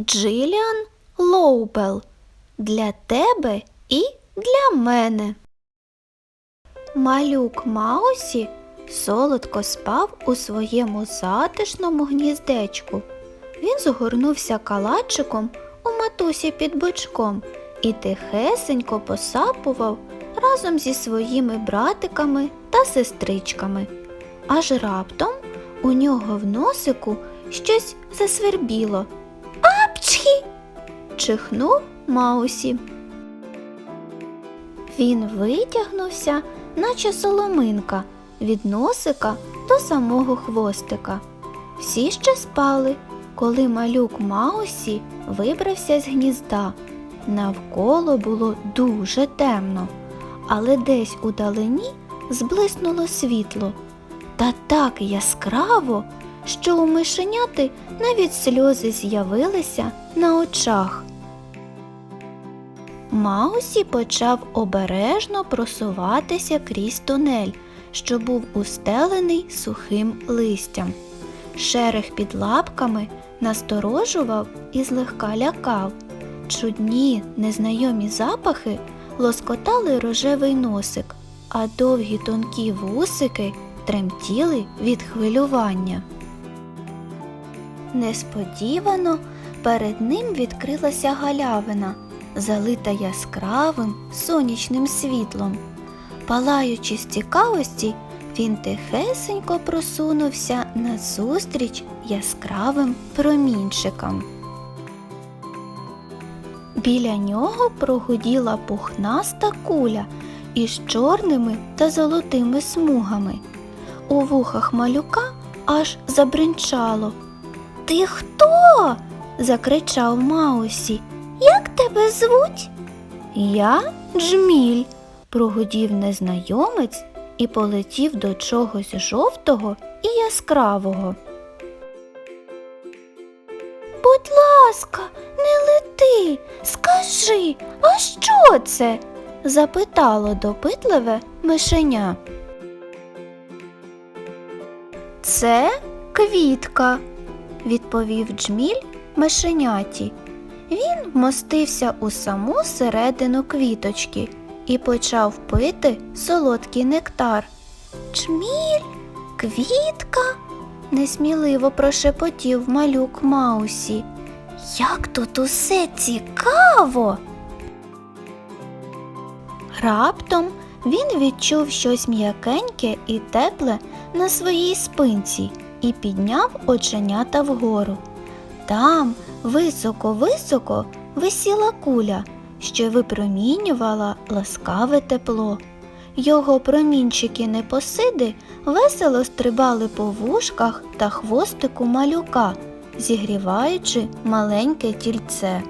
Джиліан Лоубел. Для тебе і для мене. Малюк Маусі солодко спав у своєму затишному гніздечку. Він згорнувся калачиком у матусі під бочком і тихесенько посапував разом зі своїми братиками та сестричками. Аж раптом у нього в носику щось засвербіло. Апчхі! Чихнув Маусі. Він витягнувся, наче соломинка, від носика до самого хвостика. Всі ще спали, коли малюк Маусі вибрався з гнізда. Навколо було дуже темно, але десь у далині зблиснуло світло. Та так яскраво, що у мишеняти навіть сльози з'явилися на очах. Маусі почав обережно просуватися крізь тунель, що був устелений сухим листям. Шерех під лапками насторожував і злегка лякав. Чудні незнайомі запахи лоскотали рожевий носик, а довгі тонкі вусики тремтіли від хвилювання. Несподівано перед ним відкрилася галявина, залита яскравим сонячним світлом. Палаючи з цікавості, він тихесенько просунувся назустріч яскравим промінчикам. Біля нього прогуділа пухнаста куля із чорними та золотими смугами. У вухах малюка аж забринчало. Ти хто? закричав Маусі. Як тебе звуть? Я Джміль, прогудів незнайомець і полетів до чогось жовтого і яскравого. Будь ласка, не лети, скажи, а що це? запитало допитливе мишеня. Це квітка, відповів Джміль мишеняті. Він вмостився у саму середину квіточки і почав пити солодкий нектар. Джміль, квітка, несміливо прошепотів малюк Маусі. Як тут усе цікаво. Раптом він відчув щось м'якеньке і тепле на своїй спинці і підняв оченята вгору. Там, високо-високо, висіла куля, що випромінювала ласкаве тепло. Його промінчики непосиди весело стрибали по вушках та хвостику малюка, зігріваючи маленьке тільце.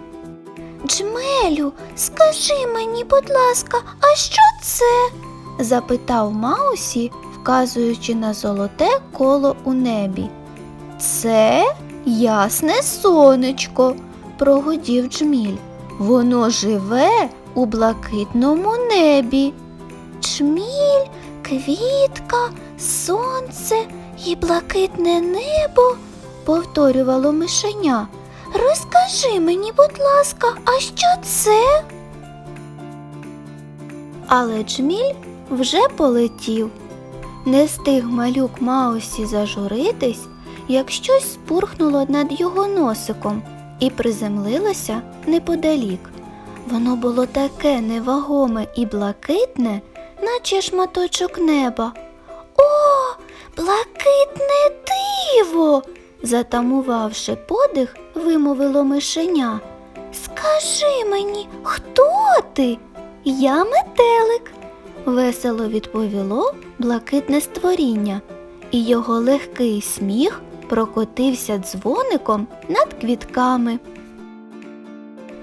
Джмелю, скажи мені, будь ласка, а що це? запитав Маусі, вказуючи на золоте коло у небі. Це ясне сонечко, прогудів Джміль. Воно живе у блакитному небі. Джміль, квітка, сонце і блакитне небо, повторювало мишеня. Розкажи мені, будь ласка, а що це? Але Джміль вже полетів. Не встиг малюк Маусі зажуритись, як щось спурхнуло над його носиком і приземлилося неподалік. Воно було таке невагоме і блакитне, наче шматочок неба. О, блакитне диво! затамувавши подих, вимовило мишеня. Скажи мені, хто ти? Я метелик, весело відповіло блакитне створіння, і його легкий сміх прокотився дзвоником над квітками.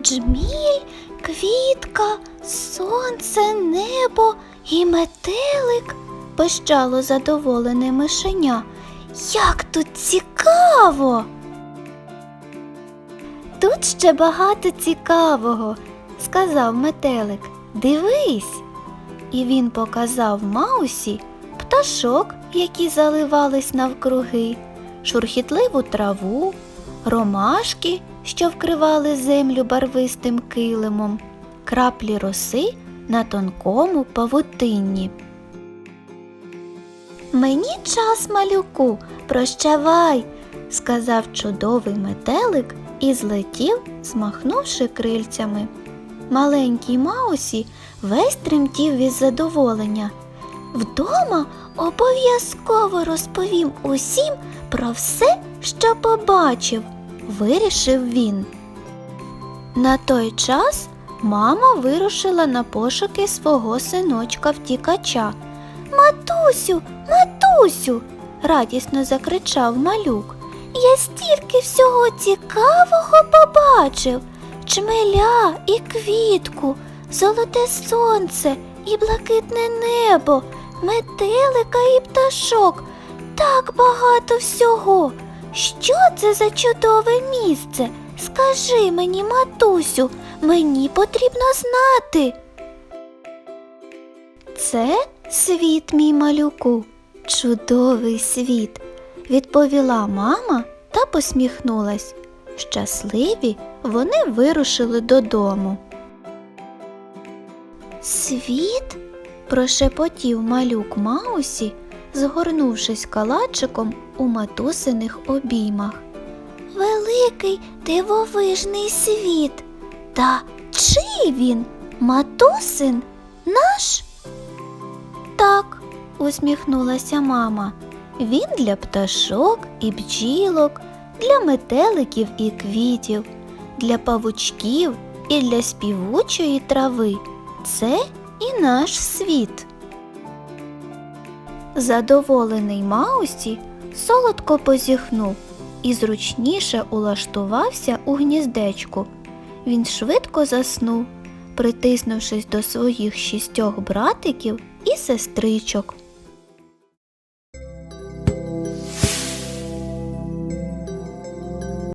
Джміль, квітка, сонце, небо і метелик, пищало задоволене мишеня. Як тут цікаво! Тут ще багато цікавого, сказав метелик. Дивись. І він показав Маусі пташок, які заливались навкруги, шурхітливу траву, ромашки що вкривали землю барвистим килимом, краплі роси на тонкому павутинні. Мені час, малюку, прощавай, сказав чудовий метелик і злетів, змахнувши крильцями. Маленький Маусі весь тремтів від задоволення. Вдома обов'язково розповім усім про все, що побачив, вирішив він. На той час мама вирушила на пошуки свого синочка втікача. Матусю, матусю, радісно закричав малюк. Я стільки всього цікавого побачив. Чмеля і квітку, золоте сонце і блакитне небо, метелика і пташок. Так багато всього. Що це за чудове місце? Скажи мені, матусю, мені потрібно знати. Це світ, мій малюку, чудовий світ, відповіла мама та посміхнулась. Щасливі вони вирушили додому. Світ? прошепотів малюк Маусі, згорнувшись калачиком у матусиних обіймах. Великий дивовижний світ. Та чий він? Матусин? Наш? Так, усміхнулася мама. Він для пташок і бджілок, для метеликів і квітів, для павучків і для співучої трави. Це і наш світ. Задоволений Маусі солодко позіхнув і зручніше улаштувався у гніздечку. Він швидко заснув, притиснувшись до своїх шістьох братиків і сестричок.